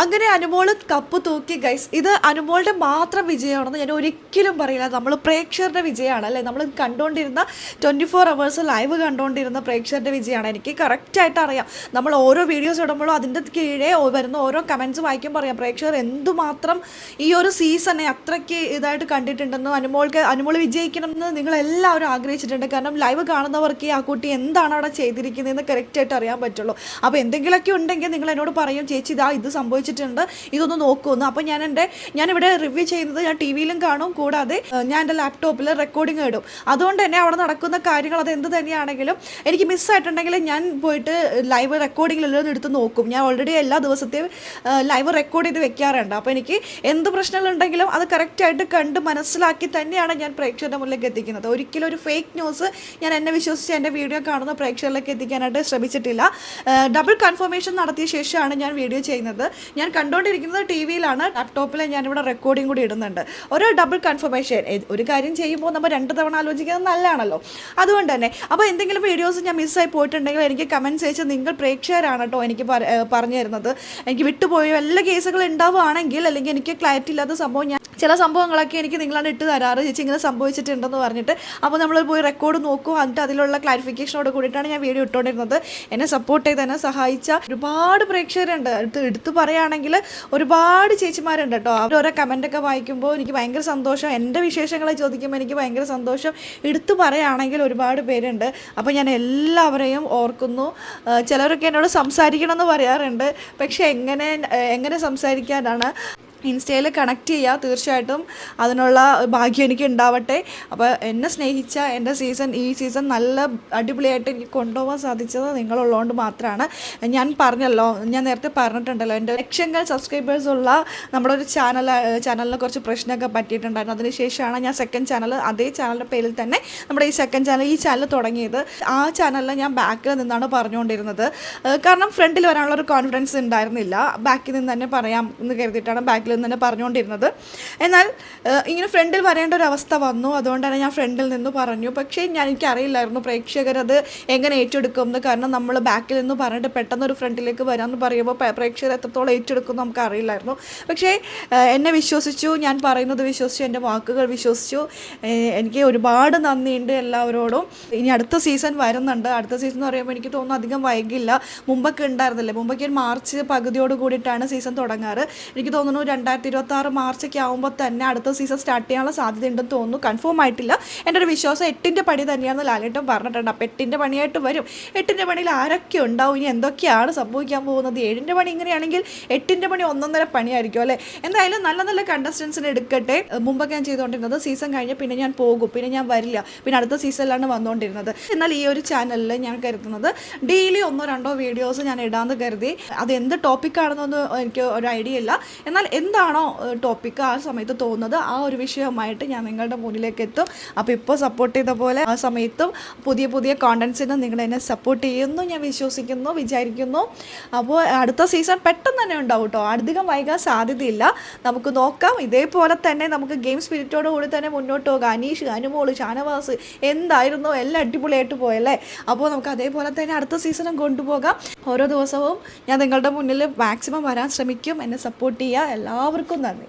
അങ്ങനെ അനുമോൾ കപ്പ് തൂക്കി ഗൈസ് ഇത് അനുമോളുടെ മാത്രം വിജയമാണെന്ന് ഞാൻ ഒരിക്കലും പറയില്ല. നമ്മൾ പ്രേക്ഷകരുടെ വിജയമാണ് അല്ലേ? നമ്മൾ കണ്ടുകൊണ്ടിരുന്ന ട്വന്റി ഫോർ അവേഴ്സ് ലൈവ് കണ്ടുകൊണ്ടിരുന്ന പ്രേക്ഷകരുടെ വിജയമാണ്. എനിക്ക് കറക്റ്റായിട്ട് അറിയാം. നമ്മൾ ഓരോ വീഡിയോസ് ഇടുമ്പോഴും അതിന്റെ കീഴേ വരുന്ന ഓരോ കമൻസ് വായിക്കുമ്പോൾ അറിയാം. പ്രേക്ഷകർ എന്തുമാത്രം ഈ ഒരു സീസണെ അത്രയ്ക്ക് ഇതായിട്ട് കണ്ടിട്ടുണ്ടെന്നും അനുമോൾക്ക് അനുമോൾ വിജയിക്കണമെന്ന് നിങ്ങളെല്ലാവരും ആഗ്രഹിച്ചിട്ടുണ്ട്. കാരണം ലൈവ് കാണുന്നവർക്ക് ആ കുട്ടി എന്താണ് അവിടെ ചെയ്തിരിക്കുന്നതെന്ന് കറക്റ്റായിട്ട് അറിയാൻ പറ്റുള്ളൂ. അപ്പോൾ എന്തെങ്കിലുമൊക്കെ ഉണ്ടെങ്കിൽ നിങ്ങൾ എന്നോട് പറയും ചേച്ചി ഇതാ ഇത് സംഭവിച്ചിട്ടുണ്ട് ഇതൊന്ന് നോക്കുമെന്ന് അപ്പോൾ ഞാൻ എന്റെ ഞാനിവിടെ റിവ്യൂ ചെയ്യുന്നത് ഞാൻ ടി വിയിലും കാണും. കൂടാതെ ഞാൻ എന്റെ ലാപ്ടോപ്പിൽ റെക്കോർഡിംഗ് ഇടും. അതുകൊണ്ട് തന്നെ അവിടെ നടക്കുന്ന കാര്യങ്ങൾ അത് എന്ത് തന്നെയാണെങ്കിലും എനിക്ക് മിസ്സായിട്ടുണ്ടെങ്കിൽ ഞാൻ പോയിട്ട് ലൈവ് റെക്കോർഡിങ്ങിലെല്ലാം എടുത്ത് നോക്കും. ഞാൻ ഓൾറെഡി എല്ലാ ദിവസത്തെയും ലൈവ് റെക്കോർഡ് ചെയ്ത് വെക്കാറുണ്ട്. അപ്പോൾ എനിക്ക് എന്ത് പ്രശ്നങ്ങളുണ്ടെങ്കിലും അത് കറക്റ്റായിട്ട് കണ്ട് മനസ്സിലാക്കി തന്നെയാണ് ഞാൻ പ്രേക്ഷകരുടെ മുന്നിലേക്ക് എത്തിക്കുന്നത്. ഒരിക്കലും ഒരു ഫേക്ക് ന്യൂസ് ഞാൻ എന്നെ വിശ്വസിച്ച് എന്റെ വീഡിയോ കാണുന്ന പ്രേക്ഷകരിലേക്ക് എത്തിക്കാനായിട്ട് ശ്രമിച്ചിട്ടില്ല. ഡബിൾ കൺഫർമേഷൻ നടത്തിയ ശേഷമാണ് ഞാൻ വീഡിയോ ചെയ്യുന്നത്. ഞാൻ കണ്ടുകൊണ്ടിരിക്കുന്നത് ടി വിയിലാണ്. ലാപ്ടോപ്പിൽ ഞാനിവിടെ റെക്കോർഡിംഗ് കൂടി ഇടുന്നുണ്ട്. ഒരു ഡബിൾ കൺഫർമേഷൻ ഒരു കാര്യം ചെയ്യുമ്പോൾ നമ്മൾ രണ്ട് തവണ ആലോചിക്കുന്നത് നല്ലതാണല്ലോ. അതുകൊണ്ട് തന്നെ അപ്പോൾ എന്തെങ്കിലും വീഡിയോസ് ഞാൻ മിസ്സായി പോയിട്ടുണ്ടെങ്കിൽ എനിക്ക് കമന്റ്സ് അയച്ച് നിങ്ങൾ പ്രേക്ഷകരാണ് കേട്ടോ എനിക്ക് പറഞ്ഞു തരുന്നത്. എനിക്ക് വിട്ടുപോയ എല്ലാ കേസുകളും ഉണ്ടാവുകയാണെങ്കിൽ അല്ലെങ്കിൽ എനിക്ക് ക്ലാരിറ്റി ഇല്ലാത്ത സംഭവം ഞാൻ ചില സംഭവങ്ങളൊക്കെ എനിക്ക് നിങ്ങളാണ് ഇട്ട് തരാറ്. ചേച്ചി ഇങ്ങനെ സംഭവിച്ചിട്ടുണ്ടെന്ന് പറഞ്ഞിട്ട് അപ്പോൾ നമ്മൾ പോയി റെക്കോർഡ് നോക്കും. എന്നിട്ട് അതിലുള്ള ക്ലാരിഫിക്കേഷനോട് കൂടിയിട്ടാണ് ഞാൻ വീഡിയോ ഇട്ടുകൊണ്ടിരുന്നത് എന്നെ സപ്പോർട്ട് ചെയ്ത് എന്നെ സഹായിച്ച ഒരുപാട് പ്രേക്ഷകരുണ്ട്. എടുത്ത് എടുത്തു പറയുകയാണെങ്കിൽ ഒരുപാട് ചേച്ചിമാരുണ്ട് കേട്ടോ. അവർ ഓരോ കമന്റൊക്കെ വായിക്കുമ്പോൾ എനിക്ക് ഭയങ്കര സന്തോഷം. എന്റെ വിശേഷങ്ങളെ ചോദിക്കുമ്പോൾ എനിക്ക് ഭയങ്കര സന്തോഷം. എടുത്തു പറയുകയാണെങ്കിൽ ഒരുപാട് പേരുണ്ട്. അപ്പോൾ ഞാൻ എല്ലാവരെയും ഓർക്കുന്നു. ചിലരൊക്കെ എന്നോട് സംസാരിക്കണം എന്ന് പറയാറുണ്ട്. പക്ഷേ എങ്ങനെ എങ്ങനെ സംസാരിക്കാനാണ് ഇൻസ്റ്റയിൽ കണക്ട് ചെയ്യുക തീർച്ചയായിട്ടും അതിനുള്ള ഭാഗ്യം എനിക്ക് ഉണ്ടാവട്ടെ. അപ്പോൾ എന്നെ സ്നേഹിച്ച എന്റെ സീസൺ ഈ സീസൺ നല്ല അടിപൊളിയായിട്ട് എനിക്ക് കൊണ്ടുപോകാൻ സാധിച്ചത് നിങ്ങളുള്ളതുകൊണ്ട് മാത്രമാണ് ഞാൻ പറഞ്ഞല്ലോ ഞാൻ നേരത്തെ പറഞ്ഞിട്ടുണ്ടല്ലോ എന്റെ ലക്ഷങ്ങൾ സബ്സ്ക്രൈബേഴ്സ് ഉള്ള നമ്മുടെ ഒരു ചാനൽ ചാനലിനെ കുറച്ച് പ്രശ്നമൊക്കെ പറ്റിയിട്ടുണ്ടായിരുന്നു. അതിനുശേഷമാണ് ഞാൻ സെക്കൻഡ് ചാനൽ അതേ ചാനലിന്റെ പേരിൽ തന്നെ നമ്മുടെ ഈ സെക്കൻഡ് ചാനൽ ഈ ചാനൽ തുടങ്ങിയത്. ആ ചാനലിൽ ഞാൻ ബാക്കിൽ നിന്നാണ് പറഞ്ഞുകൊണ്ടിരുന്നത്. കാരണം ഫ്രണ്ടിൽ വരാനുള്ള ഒരു കോൺഫിഡൻസ് ഉണ്ടായിരുന്നില്ല. ബാക്കിൽ നിന്ന് തന്നെ പറയാം എന്ന് കരുതിയിട്ടാണ് ബാക്കിൽ നിന്ന് തന്നെ പറഞ്ഞുകൊണ്ടിരുന്നത്. എന്നാൽ ഇങ്ങനെ ഫ്രണ്ടിൽ വരേണ്ട ഒരു അവസ്ഥ വന്നു. അതുകൊണ്ടാണ് ഞാൻ ഫ്രണ്ടിൽ നിന്ന് പറഞ്ഞു. പക്ഷേ ഞാൻ എനിക്കറിയില്ലായിരുന്നു പ്രേക്ഷകരത് എങ്ങനെ ഏറ്റെടുക്കും എന്ന്. കാരണം നമ്മൾ ബാക്കിൽ നിന്ന് പറഞ്ഞിട്ട് പെട്ടെന്ന് ഒരു ഫ്രണ്ടിലേക്ക് വരാമെന്ന് പറയുമ്പോൾ പ്രേക്ഷകർ എത്രത്തോളം ഏറ്റെടുക്കും നമുക്ക് അറിയില്ലായിരുന്നു. പക്ഷേ എന്നെ വിശ്വസിച്ചു. ഞാൻ പറയുന്നത് വിശ്വസിച്ചു. എന്റെ വാക്കുകൾ വിശ്വസിച്ചു. എനിക്ക് ഒരുപാട് നന്ദിയുണ്ട് എല്ലാവരോടും. ഇനി അടുത്ത സീസൺ വരുന്നുണ്ട്. അടുത്ത സീസൺ എന്ന് പറയുമ്പോൾ എനിക്ക് തോന്നുന്നു അധികം വൈകില്ല. മുമ്പൊക്കെ ഉണ്ടായിരുന്നില്ലേ? മുമ്പൊക്കെ മാർച്ച് പകുതിയോട് കൂടിയിട്ടാണ് സീസൺ തുടങ്ങാറ്. എനിക്ക് തോന്നുന്നു രണ്ടായിരത്തി ഇരുപത്തി ആറ് മാർച്ചൊക്കെ ആകുമ്പോൾ തന്നെ അടുത്ത സീസൺ സ്റ്റാർട്ട് ചെയ്യാനുള്ള സാധ്യത ഉണ്ടെന്ന് തോന്നുന്നു. കൺഫേം ആയിട്ടില്ല. എന്റെ ഒരു വിശ്വാസം എട്ടിന്റെ പണി തന്നെയാണെന്ന് ലാലേട്ടൻ പറഞ്ഞിട്ടുണ്ട്. അപ്പോൾ എട്ടിന്റെ പണിയായിട്ട് വരും. എട്ടിന്റെ പണിയിൽ ആരൊക്കെ ഉണ്ടാവും? ഇനി എന്തൊക്കെയാണ് സംഭവിക്കാൻ പോകുന്നത്? ഏഴിന്റെ പണി ഇങ്ങനെയാണെങ്കിൽ എട്ടിന്റെ പണി ഒന്നൊന്നര പണിയായിരിക്കും അല്ലേ? എന്തായാലും നല്ല നല്ല കണ്ടസ്റ്റൻസിനെ എടുക്കട്ടെ. മുമ്പൊക്കെ ഞാൻ ചെയ്തുകൊണ്ടിരുന്നത് സീസൺ കഴിഞ്ഞ് പിന്നെ ഞാൻ പോകും. പിന്നെ ഞാൻ വരില്ല. പിന്നെ അടുത്ത സീസണിലാണ് വന്നുകൊണ്ടിരുന്നത്. എന്നാൽ ഈ ഒരു ചാനലിൽ ഞാൻ കരുതുന്നത് ഡെയിലി ഒന്നോ രണ്ടോ വീഡിയോസ് ഞാൻ ഇടാമെന്ന് കരുതി. അത് എന്ത് ടോപ്പിക്കാണെന്നൊന്നും എനിക്ക് ഒരു ഐഡിയ ഇല്ല. എന്നാൽ എന്താണോ ടോപ്പിക്ക് ആ സമയത്ത് തോന്നുന്നത് ആ ഒരു വിഷയവുമായിട്ട് ഞാൻ നിങ്ങളുടെ മുന്നിലേക്ക് എത്തും അപ്പോൾ ഇപ്പോൾ സപ്പോർട്ട് ചെയ്ത പോലെ ആ സമയത്തും പുതിയ പുതിയ കോണ്ടൻസിന് നിങ്ങൾ എന്നെ സപ്പോർട്ട് ചെയ്യുന്നു ഞാൻ വിശ്വസിക്കുന്നു വിചാരിക്കുന്നു. അപ്പോൾ അടുത്ത സീസൺ പെട്ടെന്ന് തന്നെ ഉണ്ടാവും കേട്ടോ അധികം വൈകാൻ സാധ്യതയില്ല. നമുക്ക് നോക്കാം. ഇതേപോലെ തന്നെ നമുക്ക് ഗെയിം സ്പിരിറ്റോട് കൂടി തന്നെ മുന്നോട്ട് പോകാം. അനീഷ് അനുമോൾ ഷാനവാസ് എന്തായിരുന്നു? എല്ലാം അടിപൊളിയായിട്ട് പോയല്ലേ? അപ്പോൾ നമുക്ക് അതേപോലെ തന്നെ അടുത്ത സീസണും കൊണ്ടുപോകാം. ഓരോ ദിവസവും ഞാൻ നിങ്ങളുടെ മുന്നിൽ മാക്സിമം വരാൻ ശ്രമിക്കും. എന്നെ സപ്പോർട്ട് ചെയ്യുക. എല്ലാവർക്കും നന്ദി.